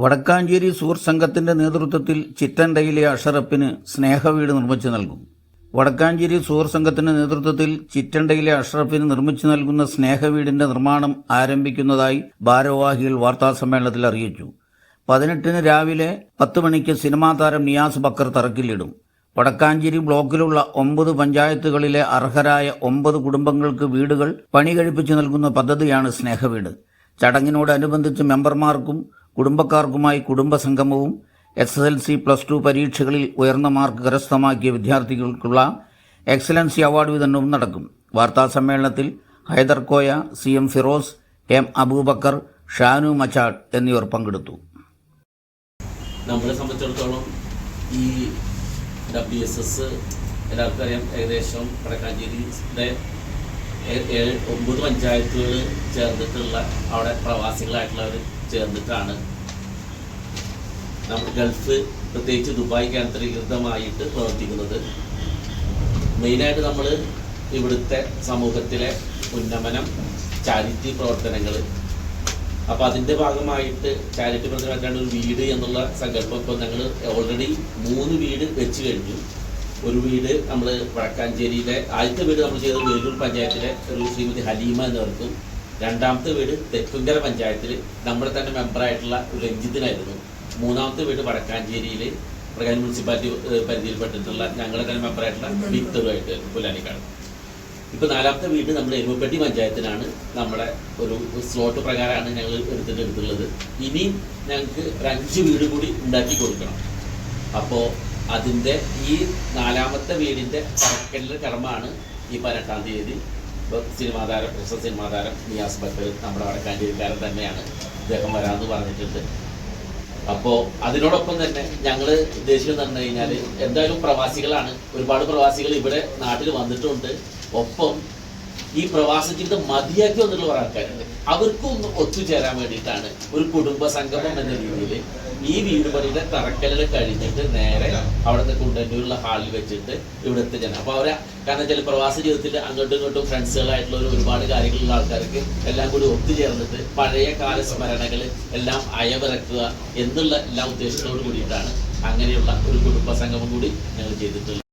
വടക്കാഞ്ചേരി സൂർ സംഘത്തിന്റെ നേതൃത്വത്തിൽ ചിറ്റൻഡയിലെ അഷറഫിന് സ്നേഹവീട് നിർമ്മിച്ചു നൽകും. വടക്കാഞ്ചേരി സൂർ സംഘത്തിന്റെ നേതൃത്വത്തിൽ ചിറ്റൻഡയിലെ അഷറഫിന് നിർമ്മിച്ചു നൽകുന്ന സ്നേഹവീടിന്റെ നിർമ്മാണം ആരംഭിക്കുന്നതായി ഭാരവാഹികൾ വാർത്താസമ്മേളനത്തിൽ അറിയിച്ചു. പതിനെട്ടിന് രാവിലെ പത്ത് മണിക്ക് സിനിമാ താരം നിയാസ് ബക്കർ തറക്കില്ലിടും. വടക്കാഞ്ചേരി ബ്ലോക്കിലുള്ള ഒമ്പത് പഞ്ചായത്തുകളിലെ അർഹരായ ഒമ്പത് കുടുംബങ്ങൾക്ക് വീടുകൾ പണി കഴിപ്പിച്ചു നൽകുന്ന പദ്ധതിയാണ് സ്നേഹവീട്. ചടങ്ങിനോടനുബന്ധിച്ച് മെമ്പർമാർക്കും കുടുംബക്കാർക്കുമായി കുടുംബസംഗമവും S S L C plus two പരീക്ഷകളിൽ ഉയർന്ന മാർക്ക് കരസ്ഥമാക്കിയ വിദ്യാർത്ഥികൾക്കുള്ള എക്സലൻസി അവാർഡ് വിതരണവും നടക്കും. വാർത്താ സമ്മേളനത്തിൽ Hyder Hyderkoya C M Firoz M Abubakar Shanu Machad എന്നിവർ പങ്കെടുത്തു. നമ്മളെ സംബന്ധിച്ചിടത്തോളം ഈ ഡബ്ല്യു എസ് എസ് എല്ലാവർക്കും അറിയാം. ഏകദേശം ഒമ്പത് പഞ്ചായത്തുകൾ ചേർന്നിട്ടുള്ള അവിടെ പ്രവാസികളായിട്ടുള്ളവർ ചേർന്നിട്ടാണ് നമ്മൾ ഗൾഫ് പ്രത്യേകിച്ച് ദുബായ് കേന്ദ്രീകൃതമായിട്ട് പ്രവർത്തിക്കുന്നത്. മെയിനായിട്ട് നമ്മൾ ഇവിടുത്തെ സമൂഹത്തിലെ ഉന്നമനം ചാരിറ്റി പ്രവർത്തനങ്ങൾ അപ്പോൾ അതിന്റെ ഭാഗമായിട്ട് ചാരിറ്റി പ്രവർത്തനമായിട്ടാണ് ഒരു വീട് എന്നുള്ള സങ്കല്പം ഇപ്പോൾ ഞങ്ങൾ ഓൾറെഡി മൂന്ന് വീട് വെച്ച് കഴിഞ്ഞു. ഒരു വീട് നമ്മൾ വടക്കാഞ്ചേരിയിലെ ആദ്യത്തെ വീട് നമ്മൾ ചെയ്തത് വേലൂർ പഞ്ചായത്തിലെ ഒരു ശ്രീമതി ഹലീമ എന്നവർക്കും രണ്ടാമത്തെ വീട് തെക്കുങ്കര പഞ്ചായത്തിൽ നമ്മുടെ തന്നെ മെമ്പറായിട്ടുള്ള ഒരു രഞ്ജിത്തിനായിരുന്നു. മൂന്നാമത്തെ വീട് വടക്കാഞ്ചേരിയിൽ പ്രകാശ് മുനിസിപ്പാലിറ്റി പരിധിയിൽപ്പെട്ടിട്ടുള്ള ഞങ്ങളുടെ തന്നെ മെമ്പറായിട്ടുള്ള ബിത്തറുമായിട്ട് പുലാനിക്കാണ് ഇപ്പൊ നാലാമത്തെ വീട് നമ്മുടെ എരുമപ്പെട്ടി പഞ്ചായത്തിനാണ്. നമ്മുടെ ഒരു സ്ലോട്ട് പ്രകാരമാണ് ഞങ്ങൾ എടുത്തിട്ട് എടുത്തുള്ളത് ഇനിയും ഞങ്ങൾക്ക് ഒരു അഞ്ച് വീട് കൂടി ഉണ്ടാക്കി കൊടുക്കണം. അപ്പോൾ അതിന്റെ ഈ നാലാമത്തെ വീടിന്റെ തറക്കല്ലിന്റെ കർമ്മമാണ് ഈ പതിനെട്ടാം തീയതി. ഇപ്പോൾ സിനിമാ താരം പ്രശസ്ത സിനിമാതാരം നിയാസ് ബക്കർ നമ്മുടെ വടക്കാഞ്ചേരിക്കാരൻ തന്നെയാണ്. അദ്ദേഹം വരാമെന്ന് പറഞ്ഞിട്ടുണ്ട്. അപ്പോൾ അതിനോടൊപ്പം തന്നെ ഞങ്ങൾ ഉദ്ദേശിക്കുന്നത് പറഞ്ഞു കഴിഞ്ഞാൽ എന്തായാലും പ്രവാസികളാണ്. ഒരുപാട് പ്രവാസികൾ ഇവിടെ നാട്ടിൽ വന്നിട്ടുണ്ട്. ഒപ്പം ഈ പ്രവാസ ജീവിതം മതിയാക്കി വന്നിട്ടുള്ള ആൾക്കാരുണ്ട്. അവർക്കും ഒന്ന് ഒത്തുചേരാൻ വേണ്ടിയിട്ടാണ് ഒരു കുടുംബ സംഗമം എന്ന രീതിയിൽ ഈ വീട് പണിയുടെ തറക്കല്ലിൽ കഴിഞ്ഞിട്ട് നേരെ അവിടുത്തെ കുണ്ടന്നൂരുള്ള ഹാളിൽ വെച്ചിട്ട് ഇവിടുത്തെ ജനം. അപ്പോൾ അവരെ കാരണം വെച്ചാൽ പ്രവാസ ജീവിതത്തിൽ അങ്ങോട്ടും ഇങ്ങോട്ടും ഫ്രണ്ട്സുകളായിട്ടുള്ള ഒരുപാട് കാര്യങ്ങളുള്ള ആൾക്കാർക്ക് എല്ലാം കൂടി ഒത്തുചേർന്നിട്ട് പഴയ കാല സ്മരണകൾ എല്ലാം അയവിറക്കുക എന്നുള്ള എല്ലാ ഉദ്ദേശത്തോട് കൂടിയിട്ടാണ് അങ്ങനെയുള്ള ഒരു കുടുംബ സംഗമം കൂടി ഞങ്ങൾ ചെയ്തിട്ടുള്ളത്.